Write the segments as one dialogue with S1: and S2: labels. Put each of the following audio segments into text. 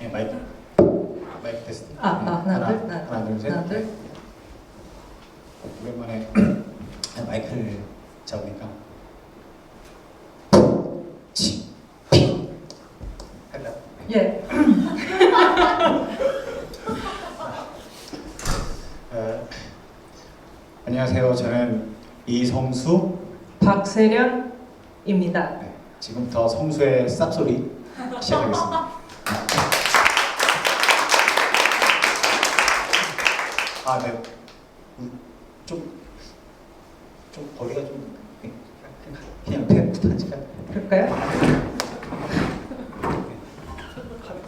S1: 아, 예, 마이크 마이크 테스트.
S2: 아, 아, 하나,
S1: 하나,
S2: 둘, 하나,
S1: 하나, 둘, 셋.
S2: 하나, 둘.
S1: 오랜만에 마이크를 잡으니까 치, 피, 할까?
S2: 예.
S1: 어, 안녕하세요. 저는 이성수.
S2: 박세련입니다.
S1: 네, 지금부터 성수의 쌉소리 시작하겠습니다. 아, 네. 음, 좀, 좀 거리가 좀 네, 그냥 그냥 부탁할까?
S2: 그럴까요?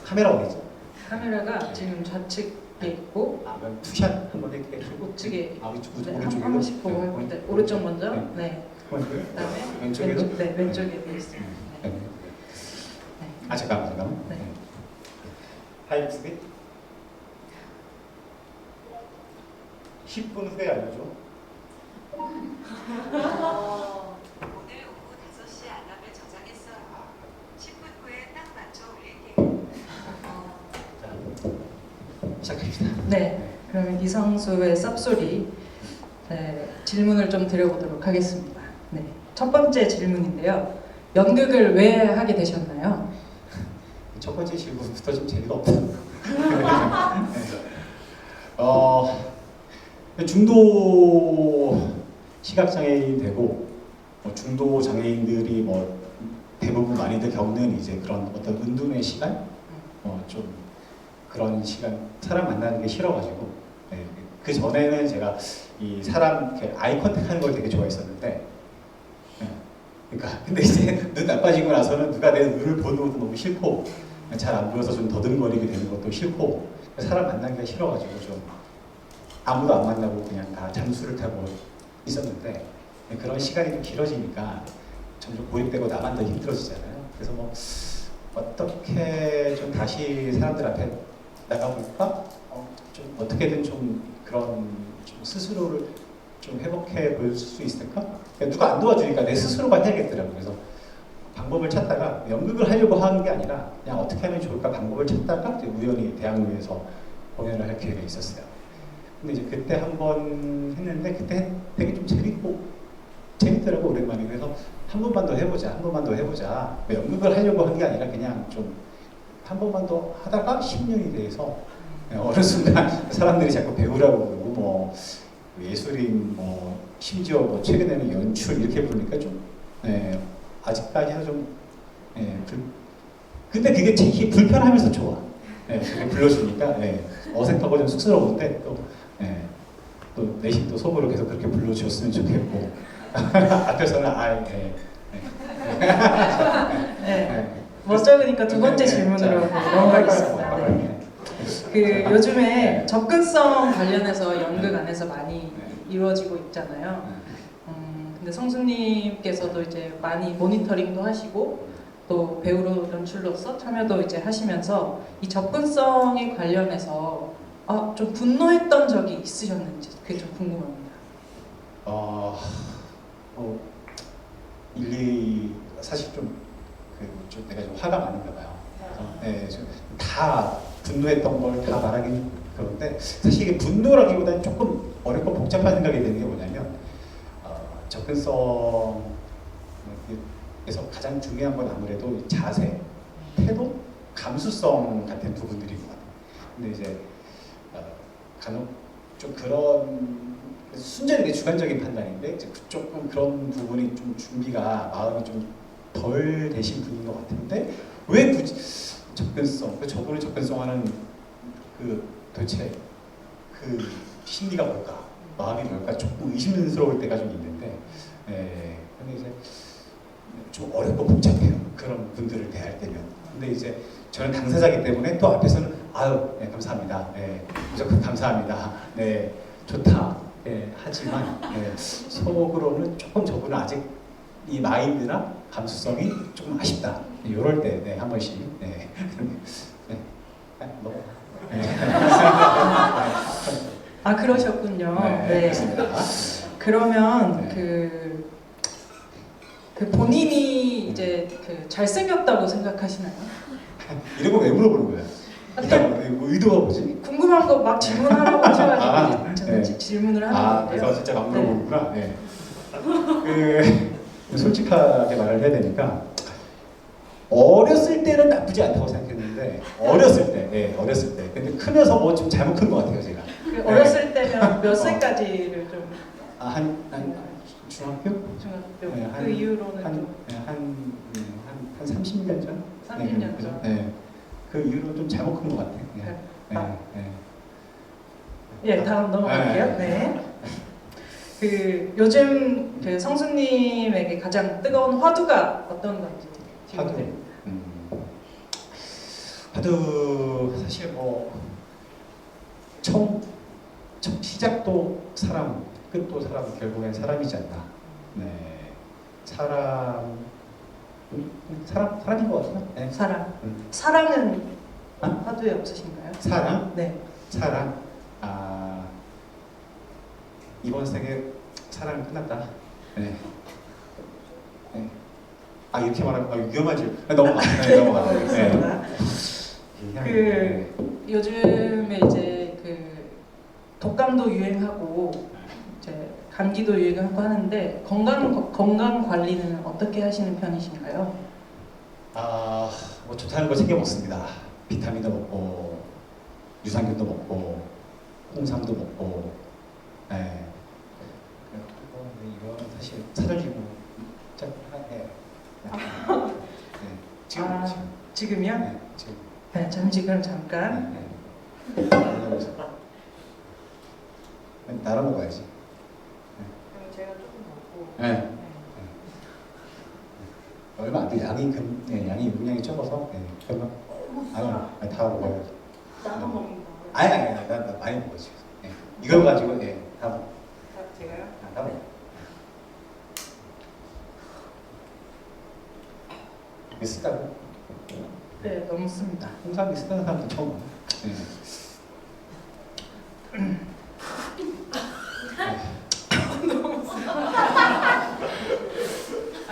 S1: 카메라 어디 있죠?
S2: 카메라가 지금 좌측에 있고
S1: 아, 그럼 투샷 한번 이렇게 해주고
S2: 우측에
S1: 아, 우측,
S2: 네,
S1: 오른쪽,
S2: 한, 한 번씩 보고 할때 오른쪽 먼저.
S1: 네.
S2: 네. 그다음에
S1: 왼쪽에도?
S2: 왼쪽, 네, 왼쪽에 돼 있습니다.
S1: 네.
S2: 네.
S1: 아, 잠깐만, 잠깐만.
S2: 네.
S1: 하이 스윗 10분 후에 알려줘.
S3: 어, 오늘 오후 5시 알람을 저장했어요. 10분 후에 딱 맞춰 올릴게요. 어,
S1: 자, 시작합니다.
S2: 네. 그러면 이성수의 쌉소리 네, 질문을 좀 드려보도록 하겠습니다. 네. 첫 번째 질문인데요. 연극을 왜 하게 되셨나요?
S1: 첫 번째 질문부터 좀 재미가 없다. 어, 중도 시각장애인 되고 뭐 중도 장애인들이 뭐 대부분 많이들 겪는 이제 그런 어떤 은둔의 시간, 어, 좀 그런 시간. 사람 만나는 게 싫어가지고. 네, 그 전에는 제가 이 사람 아이 컨택하는 걸 되게 좋아했었는데, 네, 그러니까 근데 이제 눈 나빠지고 나서는 누가 내 눈을 보는 것도 너무 싫고 잘 안 보여서 좀 더듬거리게 되는 것도 싫고 사람 만나기가 싫어가지고 좀 아무도 안 만나고 그냥 다 잠수를 타고 있었는데 그런 시간이 좀 길어지니까 점점 고립되고 나만 더 힘들어지잖아요. 그래서 뭐 어떻게 좀 다시 사람들 앞에 나가볼까? 어, 좀 어떻게든 좀 그런 좀 스스로를 좀 회복해 볼 수 있을까? 그러니까 누가 안 도와주니까 내 스스로가 해야겠더라고요. 그래서 방법을 찾다가 연극을 하려고 하는 게 아니라 그냥 어떻게 하면 좋을까 방법을 찾다가 우연히 대학로에서 공연을 할 기회가 있었어요. 근데 이제 그때 한 번 했는데 그때 되게 좀 재밌고 재밌더라고 오랜만에 그래서 한 번만 더 해보자 한 번만 더 해보자 뭐 연극을 하려고 한게 아니라 그냥 좀 한 번만 더 하다가 10년이 돼서 어느 순간 사람들이 자꾸 배우라고 그러고 뭐 예술인 뭐 심지어 뭐 최근에는 연출 이렇게 부르니까 좀 예, 아직까지는 좀 예, 불, 근데 그게 되게 불편하면서 좋아. 예, 불러주니까 예, 어색하고 좀 쑥스러운데 또, 예, 또 내심 또 속으로 계속 그렇게 불러주셨으면 좋겠고 앞에서는 아 예,
S2: 네.
S1: 예.
S2: 멋쩍으니까 두 번째
S1: 네,
S2: 질문으로
S1: 자,
S2: 넘어가겠습니다. 네.
S1: 네.
S2: 그 요즘에 접근성 관련해서 연극 안에서 많이
S1: 네.
S2: 이루어지고 있잖아요. 음, 근데 성수님께서도 이제 많이 모니터링도 하시고 또 배우로 연출로서 참여도 이제 하시면서 이 접근성에 관련해서 아, 좀 분노했던 적이 있으셨는지 그게 좀 궁금합니다.
S1: 어, 어, 일리 사실 좀, 그, 좀 내가 좀 화가 많은가 봐요. 그래서, 네, 좀다 분노했던 걸 다 말하긴 그런데 사실 이게 분노라기보다는 조금 어렵고 복잡한 생각이 드는 게 뭐냐면 어, 접근성에서 가장 중요한 건 아무래도 이 자세, 태도, 감수성 같은 부분들인 것 같아요. 근데 이제 어, 간혹 좀 그런 순전히 내 주관적인 판단인데 그 조금 그런 부분이 좀 준비가 마음이 좀 덜 되신 분인 것 같은데 왜 굳이 접근성 그 저분의 접근성하는 그 도대체 그 심리가 뭘까 마음이 뭘까 조금 의심스러울 때가 좀 있는데 예 근데 이제 좀 어렵고 복잡해요. 그런 분들을 대할 때면. 근데 이제 저는 당사자이기 때문에 또 앞에서는 아유 네, 감사합니다 네 무조건 감사합니다 네 좋다 예, 하지만 예, 속으로는 조금 저분은 아직 이 마인드나 감수성이 조금 아쉽다. 이럴 때, 네, 한 번씩. 네. 네. 아, 뭐. 네.
S2: 아 그러셨군요.
S1: 네,
S2: 네.
S1: 그렇습니다.
S2: 그러면
S1: 네.
S2: 그, 그 본인이 이제 그 잘생겼다고 생각하시나요?
S1: 이런 거 왜 물어보는 거야? 일단 뭐 의도가 뭐지?
S2: 궁금한 거 막 질문하라고 하셔가지고
S1: 아,
S2: 저는
S1: 네.
S2: 지- 질문을 하는
S1: 아,
S2: 건데요.
S1: 그래서 진짜 막 물어보는구나. 네. 그 솔직하게 말을 해야 되니까 어렸을 때는 나쁘지 않다고 생각했는데 어렸을 때, 네, 어렸을 때. 근데 크면서 뭐 좀 잘못 큰 것 같아요, 제가.
S2: 그 어렸을 때면 몇 살까지를 좀
S1: 아, 한, 한 중학교?
S2: 중학교
S1: 네,
S2: 그
S1: 한-
S2: 이후로는
S1: 한,
S2: 좀
S1: 네, 한, 음, 한, 한 30년 전?
S2: 30년
S1: 네, 그죠?
S2: 전.
S1: 네. 그 이후로 좀 잘못 큰것 같아요. 네. 네,
S2: 아,
S1: 네.
S2: 예, 다음 넘어갈게요.
S1: 네.
S2: 네. 그 요즘 그 성수님에게 가장 뜨거운 화두가 어떤 건지
S1: 화두.
S2: 질문을.
S1: 음, 화두 사실 뭐 처음, 첫 시작도 사람, 끝도 사람, 결국엔 사람이지 않나. 네, 사람, 음, 사람 사람인 것 같아요. 네.
S2: 사랑.
S1: 음.
S2: 사랑은
S1: 어?
S2: 화두에 없으신가요?
S1: 사랑,
S2: 네.
S1: 사랑. 아 이번 생에 사랑은 끝났다. 네. 네. 아 이렇게 말하면 아, 위험하지. 아, 넘어가. 네, 넘어가. 네. 그냥,
S2: 그 요즘에 이제 그 독감도 유행하고 이제 감기도 유행하고 하는데 건강 건강 관리는 어떻게 하시는 편이신가요?
S1: 아, 뭐 좋다는 거 챙겨 먹습니다. 비타민도 먹고 유산균도 먹고 홍삼도 먹고. 네. 그리고 이거는 사실 사전이고 짠 해. 네. 지금
S2: 아,
S1: 지금
S2: 지금요?
S1: 네, 지금.
S2: 네, 잠시 그럼 잠깐.
S1: 네, 네. 나눠 먹어야지. 네. 얼마 안 돼. 양이 금, 네, 양이 용량이 적어서. 네. 그러면 아니, 아니 다 먹어야지.
S2: 나눠 먹는다.
S1: 아니 아니 아니 나, 나 많이 먹었지. 네. 이걸 가지고 예, 다 먹.
S2: 제가요?
S1: 아, 다 먹. 쓰다고?
S2: 네, 너무 씁니다.
S1: 홍삼이 쓰다는 사람도 처음 봐. 네.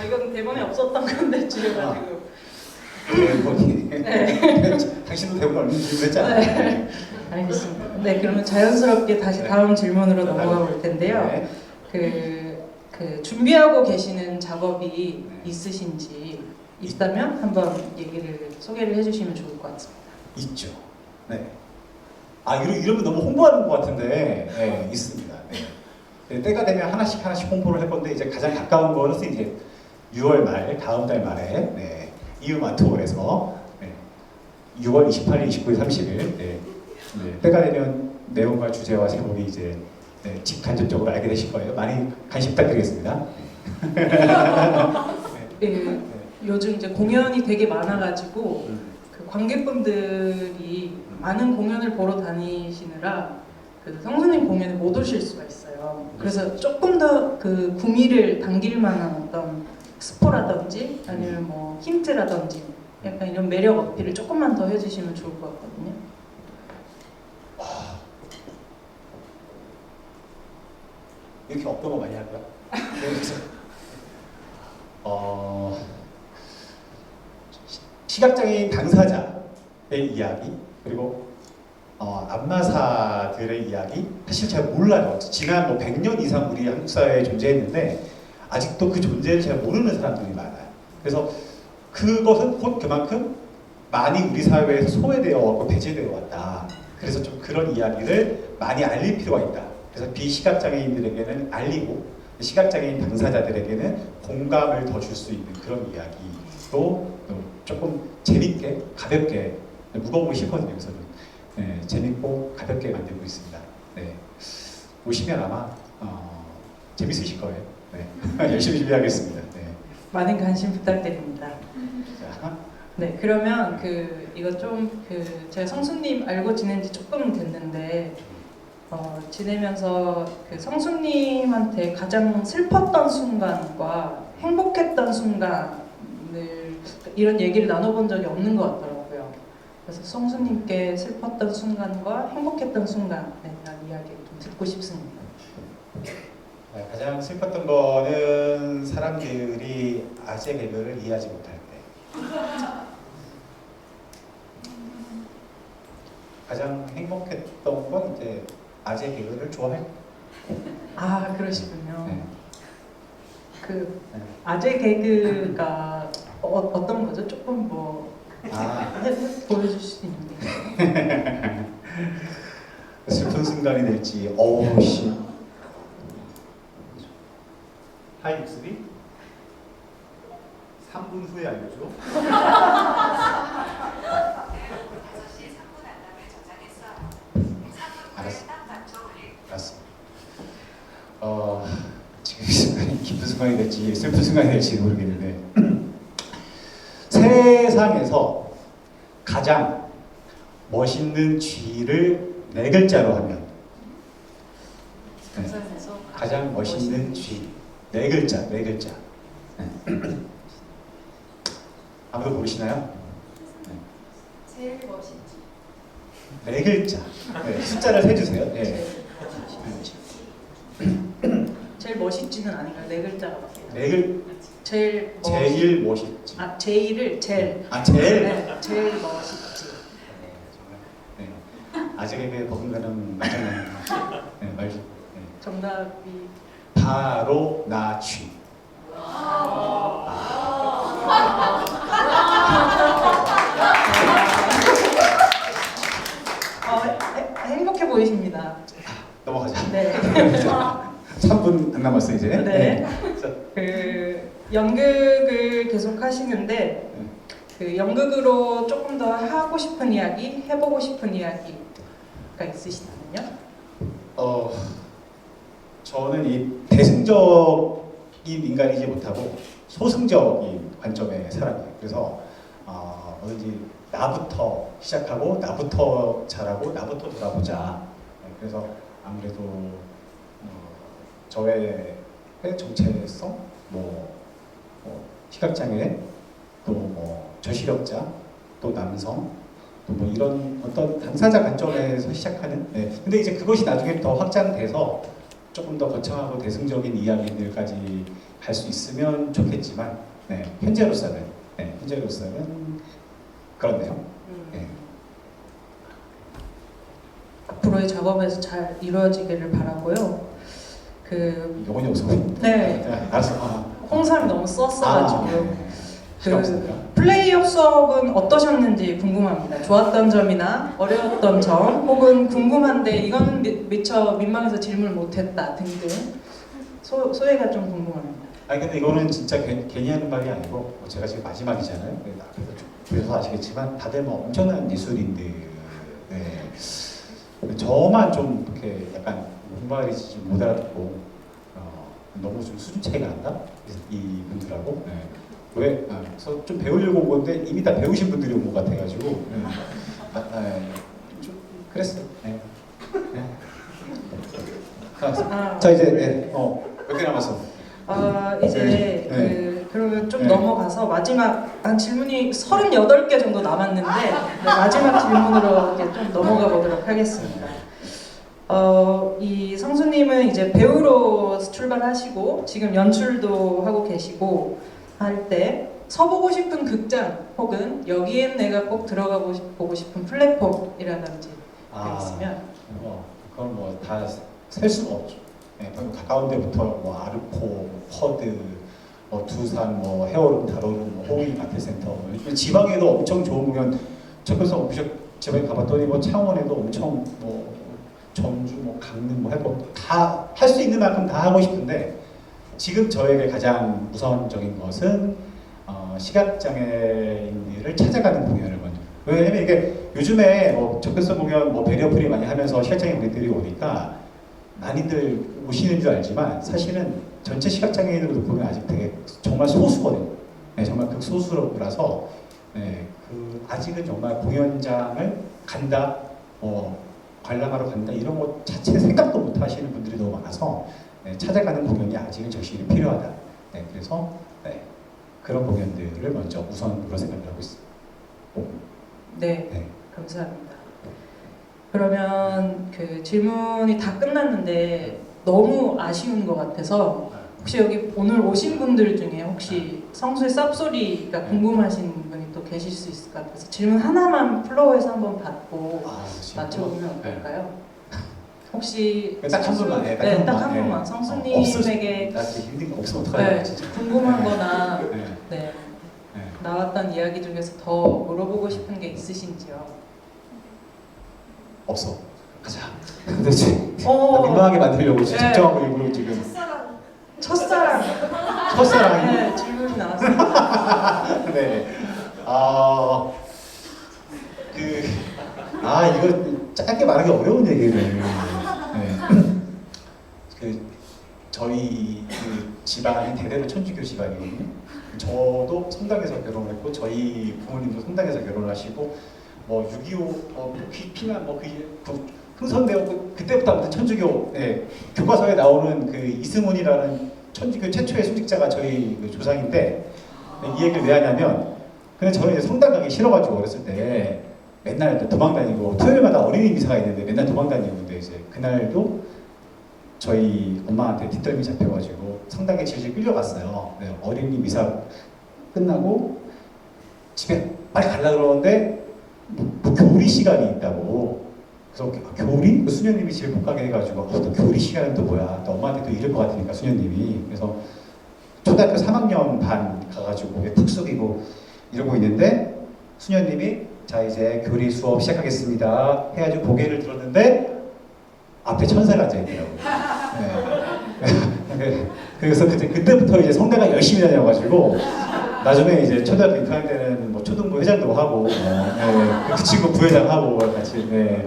S2: 아 이건 대본에 없었던 건데.
S1: 대본이.
S2: 네.
S1: 당신도 대본 얼마 준비했잖아.
S2: 네. 알겠습니다. 네, 그러면 자연스럽게 다시 다음 질문으로 넘어가 볼 텐데요.
S1: 네.
S2: 그, 그 준비하고 계시는 작업이 있으신지 있다면 한번 얘기를 소개를 해주시면 좋을 것 같습니다.
S1: 있죠. 네. 아 이러, 이러면 너무 홍보하는 것 같은데 네, 있습니다. 네. 네, 때가 되면 하나씩 하나씩 홍보를 할 건데 이제 가장 가까운 거는 이제 6월 말 다음 달 말에 네, 이유마트홀에서 네, 6월 28일, 29일, 30일 네, 네, 때가 되면 내용과 주제와 제목이 이제 네, 직간접적으로 알게 되실 거예요. 많이 관심 부탁드리겠습니다.
S2: 그,
S1: 네.
S2: 요즘 이제 공연이 되게 많아가지고 그 관객분들이 많은 공연을 보러 다니시느라 그 성수님 공연에 못 오실 수가 있어요. 그래서 조금 더 그 구미를 당길 만한 어떤 스포라든지 아니면 뭐 힌트라든지 약간 이런 매력 어필을 조금만 더 해주시면 좋을 것 같거든요.
S1: 이렇게 거 많이 할 거야? 어, 시- 시각장애인 당사자의 이야기 그리고 어, 안마사들의 이야기 사실 잘 몰라요. 지난 뭐 100년 이상 우리 한국 사회에 존재했는데 아직도 그 존재를 잘 모르는 사람들이 많아요. 그래서 그것은 곧 그만큼 많이 우리 사회에서 소외되어 왔고 배제되어 왔다. 그래서 좀 그런 이야기를 많이 알릴 필요가 있다. 그래서 비시각장애인들에게는 알리고 시각장애인 당사자들에게는 공감을 더 줄 수 있는 그런 이야기로 조금 재밌게 가볍게 무거우고 싶거든요. 그래서 좀 네, 재밌고 가볍게 만들고 있습니다. 네. 오시면 아마 어, 재밌으실 거예요. 네. 열심히 준비하겠습니다. 네.
S2: 많은 관심 부탁드립니다.
S1: 자,
S2: 네, 그러면 그 이거 좀 그 제가 성수님 알고 지낸 지 조금 됐는데 어, 지내면서 그 성수님한테 가장 슬펐던 순간과 행복했던 순간을 이런 얘기를 나눠본 적이 없는 것 같더라고요. 그래서 성수님께 슬펐던 순간과 행복했던 순간에 대한 이야기를 좀 듣고 싶습니다.
S1: 네, 가장 슬펐던 거는 사람들이 아재 개그를 이해하지 못할 때. 가장 행복했던 건 이제 아재 개그를 좋아할
S2: 아 그러시군요.
S1: 네.
S2: 그
S1: 네.
S2: 아재 개그가 어, 어떤 거죠? 조금 뭐
S1: 아
S2: 보여줄 수 있는데.
S1: 슬픈 순간이 될지 어우 씨
S4: 하이 입술이 3분 후에 알려줘.
S3: 오늘 오후 5시 3분 알람을 저장했어요. 3분
S1: 알았어.
S3: 후에 딱 맞춰 올릴
S1: 알았어 어 지금 이 순간이 기쁜 순간이 될지 슬픈 순간이 될지 모르겠는데 세상에서 가장 멋있는 쥐를 네 글자로 하면 네.
S2: 세상에서
S1: 가장 멋있는 쥐. 네 글자, 네 글자. 네. 아무도 모르시나요?
S2: 제일 멋있지.
S1: 네 글자. 네, 숫자를 세주세요. 네.
S2: 제일, 제일 멋있지는 아닌가요? 네 글자가 맞아요.
S1: 네 글,
S2: 제일 멋.
S1: 제일 멋있지.
S2: 아 제일을 제일.
S1: 아, 제일?
S2: 네, 제일 멋있지.
S1: 네, 정말. 네. 아직에게 버금가는 맞아요. 네, 말, 네.
S2: 정답이
S1: 바로 나 쥐.
S2: 어, 해- 행복해 보이십니다.
S1: 넘어가자.
S2: 네.
S1: 3분 안 남았어, 이제.
S2: 네.
S1: 자,
S2: 그 연극을 계속 하시는데 그 연극으로 조금 더 하고 싶은 이야기, 해보고 싶은 이야기가 있으시다면요?
S1: 어, 저는 이 대승적인 인간이지 못하고 소승적인 관점의 사람이에요. 그래서 어, 뭐든지 나부터 시작하고 나부터 잘하고 나부터 돌아보자. 네, 그래서 아무래도 어, 저의 정체성, 뭐, 뭐 시각장애, 또뭐 저시력자, 또 남성, 또 뭐 이런 어떤 당사자 관점에서 시작하는. 네. 근데 이제 그것이 나중에 더 확장돼서 조금 더 거창하고 대승적인 이야기들까지 갈 수 있으면 좋겠지만, 네. 현재로서는, 네. 현재로서는 그렇네요. 네.
S2: 앞으로의 작업에서 잘 이루어지기를 바라고요. 그
S1: 영혼이 없어.
S2: 네.
S1: 네, 알았어. 아,
S2: 홍삼이 너무 썼어가지고
S1: 네. 필요 없습니까?
S2: 플레이업 수업은 어떠셨는지 궁금합니다. 좋았던 점이나 어려웠던 점 혹은 궁금한데 이거는 미, 미처 민망해서 질문을 못했다 등등 소, 소회가 좀 궁금합니다.
S1: 아니 근데 이거는 진짜 괜- 괜히 하는 말이 아니고 뭐 제가 지금 마지막이잖아요. 그래서 앞에서 아시겠지만 다들 뭐 엄청난 예술인들. 네. 저만 좀 이렇게 약간 좀못 알아듣고 어, 너무 좀 수준 차이가 난다 이 분들하고. 네. 왜? 아, 그래서 좀 배우려고 온 건데 이미 다 배우신 분들이 온 것 같아가지고. 네. 아, 아, 좀 그랬어요. 네. 네. 자,
S2: 아,
S1: 자 이제 네. 어, 몇 개 남았어?
S2: 아, 이제
S1: 네.
S2: 그, 그러면 좀
S1: 네.
S2: 넘어가서 마지막 한 질문이 38개 정도 남았는데 네, 마지막 질문으로 이제 좀 넘어가 보도록 하겠습니다. 어, 이 성수님은 이제 배우로 출발하시고 지금 연출도 하고 계시고 할 때 서보고 싶은 극장 혹은 여기엔 내가 꼭 들어가 보고 싶은 플랫폼이라든지 있으면
S1: 뭐 그건 뭐 다 셀 수가 없죠. 네, 가까운 데부터 뭐 아르코, 뭐 퍼드, 뭐 두산, 뭐 헤어룸, 다로룸, 뭐 호잉 아트센터, 뭐 지방에도 엄청 좋은 공연. 오피셜 지방에 가봤더니 뭐 창원에도 엄청 뭐 전주, 뭐 강릉, 뭐 해고 다할 수 있는 만큼 다 하고 싶은데 지금 저에게 가장 우선적인 것은 어, 시각장애인들을 찾아가는 공연을 먼저. 왜냐면 이게 요즘에 뭐 접근성 공연, 뭐 배리어프리 많이 하면서 시각장애 분들이 오니까 많이들 오시는 줄 알지만 사실은 전체 시각장애인으로 보면 아직 되게 정말 소수거든요. 네, 정말 극소수라서 네, 그 아직은 정말 공연장을 간다, 뭐 관람하러 간다 이런 것 자체 생각도 못 하시는 분들이 너무 많아서 네, 찾아가는 공연이 아직은 절실히 필요하다. 네, 그래서 네, 그런 공연들을 먼저 우선으로 생각을 하고 있습니다.
S2: 네
S1: 네.
S2: 감사합니다. 그러면 그 질문이 다 끝났는데 너무 아쉬운 것 같아서 혹시 여기 오늘 오신 분들 중에 혹시 성수의 쌉소리가 궁금하신 분이 또 계실 수 있을 것 같아서 질문 하나만 플로우해서 한번 받고
S1: 아,
S2: 맞춰보면
S1: 네.
S2: 어떨까요? 혹시
S1: 딱 한 분만 해.
S2: 네, 딱한
S1: 네.
S2: 번만
S1: 어,
S2: 성수님에게
S1: 나 지금 힘든 거 없으면 어떡하냐
S2: 네,
S1: 진짜.
S2: 궁금한 거나
S1: 네.
S2: 네,
S1: 네.
S2: 나왔던 이야기 중에서 더 물어보고 싶은 게 있으신지요?
S1: 없어. 가자. 근데 지금
S2: 어,
S1: 민망하게 만들려고 지금
S2: 네.
S1: 작정하고 일부러 지금
S2: 첫사랑
S1: 첫사랑이.
S2: 네, 질문이 나왔습니다.
S1: 네. 아, 그, 아, 이거 짧게 말하기 어려운 얘기를. 네. 그, 저희 그 집안이 대대로 천주교 집안이거든요. 저도 성당에서 결혼을 했고, 저희 부모님도 성당에서 결혼을 하시고, 뭐, 6.25, 뭐, 피- 피난, 뭐, 그, 그 흥선되었고, 그때부터 아무튼 천주교, 네, 교과서에 나오는 그 이승훈이라는 천주교 최초의 수직자가 저희 그 조상인데, 네, 이 얘기를 왜 하냐면 근데 저는 이제 성당 가기 싫어가지고 어렸을 때 맨날 또 도망 다니고 토요일마다 어린이 미사가 있는데 맨날 도망 다니는데 이제 그날도 저희 엄마한테 뒷덜미 잡혀가지고 성당에 질질 끌려갔어요. 네, 어린이 미사 끝나고 집에 빨리 가려 그러는데 뭐, 뭐 교리 시간이 있다고 그래서 교- 교리? 그 수녀님이 집에 못 가게 해가지고 어, 또 교리 시간은 또 뭐야 또 엄마한테 또 이럴 것 같으니까 수녀님이 그래서 초등학교 3학년 반 가가지고 푹 숙이고 이러고 있는데 수녀님이 자 이제 교리 수업 시작하겠습니다 해가지고 고개를 들었는데 앞에 천사가 앉아 있더라고요 네. 그래서 그때, 그때부터 이제 성대가 열심히 다녀가지고 나중에 이제 초등학교 6학년 때는 뭐 초등부 회장도 하고 뭐, 네. 그 친구 부회장 하고 같이 네.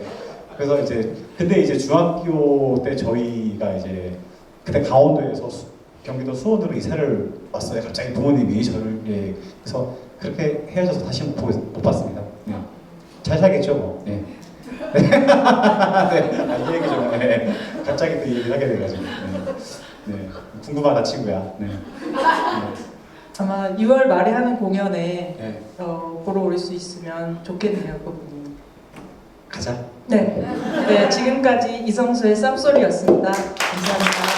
S1: 그래서 이제 근데 이제 중학교 때 저희가 이제 그때 강원도에서 수- 경기도 수원으로 이사를 왔어요. 갑자기 부모님이 저를 예. 그래서 그렇게 헤어져서 다시 못, 못 봤습니다. 네. 잘 살겠죠 뭐. 네. 네. 아, 이 얘기 좀 네. 갑자기 또이 얘기를 하게 돼가지고. 네. 네. 궁금하다 친구야. 네. 네.
S2: 아마 6월 말에 하는 공연에
S1: 네.
S2: 어, 보러 올 수 있으면 좋겠네요, 그분이.
S1: 가자.
S2: 네. 네, 지금까지 이성수의 쌉소리였습니다. 감사합니다.